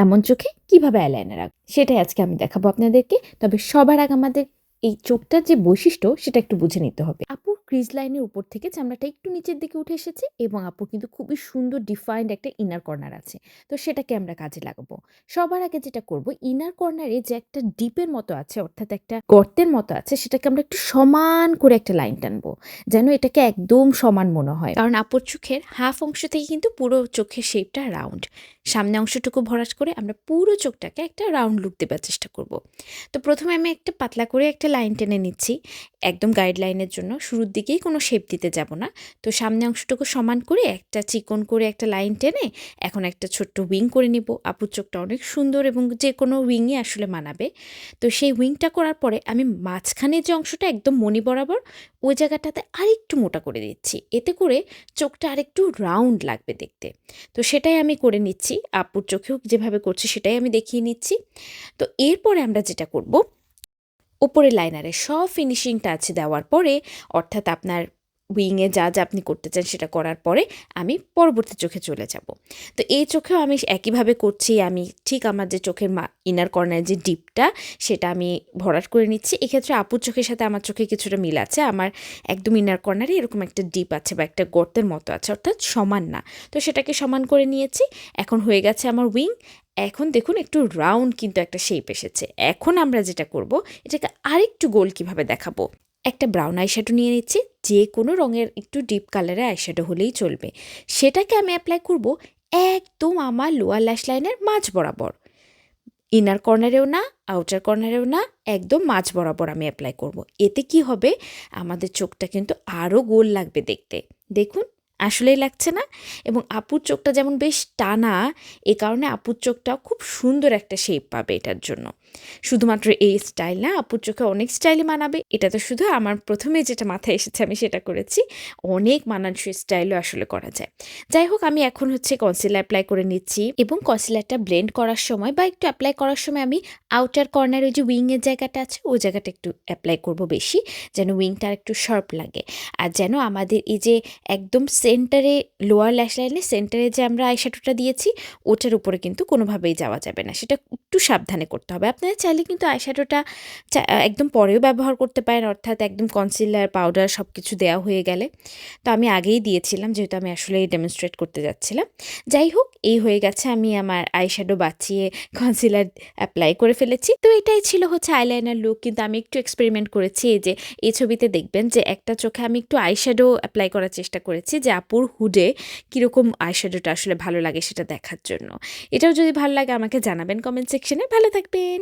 এমন চোখে কীভাবে আইলাইনার রাখব সেটাই আজকে আমি দেখাবো আপনাদেরকে। তবে সবার আগে আমাদের এই চোখটার যে বৈশিষ্ট্য, সেটা একটু বুঝে নিতে হবে। আপুর ক্রিজ লাইনের উপর থেকে চামড়াটা একটু নিচের দিকে উঠে এসেছে এবং আপুর কিন্তু খুবই সুন্দর ডিফাইন্ড একটা ইনার কর্নার আছে। তো সেটাকে আমরা কাজে লাগাবো। সবার আগে যেটা করব ইনার কর্নারে যে একটা ডিপের মতো আছে, অর্থাৎ একটা গর্তের মতো আছে, সেটাকে আমরা একটু সমান করে একটা লাইন টানবো, যেন এটাকে একদম সমান মনে হয়। কারণ আপুর চোখের হাফ অংশ থেকে কিন্তু পুরো চোখের শেপটা রাউন্ড সামনে অংশটুকু ভরাট করে আমরা পুরো চোখটাকে একটা রাউন্ড লুক দেবার চেষ্টা করব। তো প্রথমে আমি একটা পাতলা করে একটা লাইন টেনে নিচ্ছি। একদম গাইডলাইনের জন্য। শুরুর দিকেই কোনো শেপ দিতে যাব না। তো সামনে অংশটুকু সমান করে একটা চিকন করে একটা লাইন টেনে এখন একটা ছোট্ট উইং করে নিব। আপুর চোখটা অনেক সুন্দর এবং যে কোনো উইংই আসলে মানাবে। তো সেই উইংটা করার পরে আমি মাঝখানে যে অংশটা একদম মনি বরাবর, ওই জায়গাটাতে আরেকটু মোটা করে দিচ্ছি। এতে করে চোখটা আরেকটু রাউন্ড লাগবে দেখতে। তো সেটাই আমি করে নিচ্ছি। আপুর চোখেও যেভাবে করছি সেটাই আমি দেখিয়ে নিচ্ছি। তো এরপরে আমরা যেটা করব ওপরে লাইনারে সব ফিনিশিংটা আছে দেওয়ার পরে, অর্থাৎ আপনার উইংয়ে যা যা আপনি করতে চান সেটা করার পরে আমি পরবর্তী চোখে চলে যাব। তো এই চোখেও আমি একইভাবে করছি, আমি ঠিক আমার যে চোখের মা ইনার কর্নারের যে ডিপটা সেটা আমি ভরাট করে নিচ্ছি। এক্ষেত্রে আপুর চোখের সাথে আমার চোখে কিছুটা মিল আছে, আমার একদম ইনার কর্নারে এরকম একটা ডিপ আছে বা একটা গর্তের মতো আছে, অর্থাৎ সমান না। তো সেটাকে সমান করে নিয়েছি, এখন হয়ে গেছে আমার উইং এখন দেখুন একটু রাউন্ড কিন্তু একটা শেপ এসেছে। এখন আমরা যেটা করব, এটাকে আরেকটু গোল কীভাবে দেখাবো? একটা ব্রাউন আইশ্যাডো নিয়ে নিচ্ছি যে কোনো রঙের একটু ডিপ কালারের আইশ্যাডো হলেই চলবে। সেটাকে আমি অ্যাপ্লাই করব একদম আমার লোয়ার ল্যাশ লাইনের মাঝ বরাবর। ইনার কর্নারেও না আউটার কর্নারেও না, একদম মাঝ বরাবর আমি অ্যাপ্লাই করব। এতে কি হবে? আমাদের চোখটা কিন্তু আরও গোল লাগবে দেখতে। দেখুন আসলেই লাগছে না। এবং আপুর চোখটা যেমন বেশ টানা, এ কারণে আপুর চোখটাও খুব সুন্দর একটা শেপ পাবে এটার জন্য। শুধুমাত্র এই স্টাইল না, আপুর চোখে অনেক স্টাইলই মানাবে। এটা তো শুধু আমার প্রথমে যেটা মাথায় এসেছে, আমি সেটা করেছি। অনেক মানানসই স্টাইলও আসলে করা যায়। যাই হোক, আমি এখন হচ্ছে কনসিলার অ্যাপ্লাই করে নিচ্ছি। এবং কনসিলারটা ব্লেন্ড করার সময় বা একটু অ্যাপ্লাই করার সময় আমি আউটার কর্নার ওই যে উইংয়ের জায়গাটা আছে, ওই জায়গাটা একটু অ্যাপ্লাই করব বেশি, যেন উইংটা একটু শার্প লাগে। আর যেন আমাদের এই যে একদম সেন্টারে লোয়ার ল্যাশ লাইনে সেন্টারে যে আমরা আইশ্যাডোটা দিয়েছি, ওটার উপরে কিন্তু কোনোভাবেই যাওয়া যাবে না। সেটা একটু সাবধানে করতে হবে। আপনারা চাইলে কিন্তু আইশ্যাডোটা একদম পরেও ব্যবহার করতে পারেন, অর্থাৎ একদম কনসিলার পাউডার সব কিছু দেওয়া হয়ে গেলে। তো আমি আগেই দিয়েছিলাম, যেহেতু আমি আসলে ডেমনস্ট্রেট করতে যাচ্ছিলাম। যাই হোক, এই হয়ে গেছে, আমি আমার আইশ্যাডো বাঁচিয়ে কনসিলার অ্যাপ্লাই করে ফেলেছি। তো এটাই ছিল হচ্ছে আইলাইনার লুক কিন্তু আমি একটু এক্সপেরিমেন্ট করেছি, এই যে, এই ছবিতে দেখবেন যে একটা চোখে আমি একটু আইশ্যাডো অ্যাপ্লাই করার চেষ্টা করেছি, যে আপুর হুডে কীরকম আইশ্যাডোটা আসলে ভালো লাগে সেটা দেখার জন্য। এটাও যদি ভালো লাগে আমাকে জানাবেন কমেন্ট সেকশনে ভালো থাকবেন।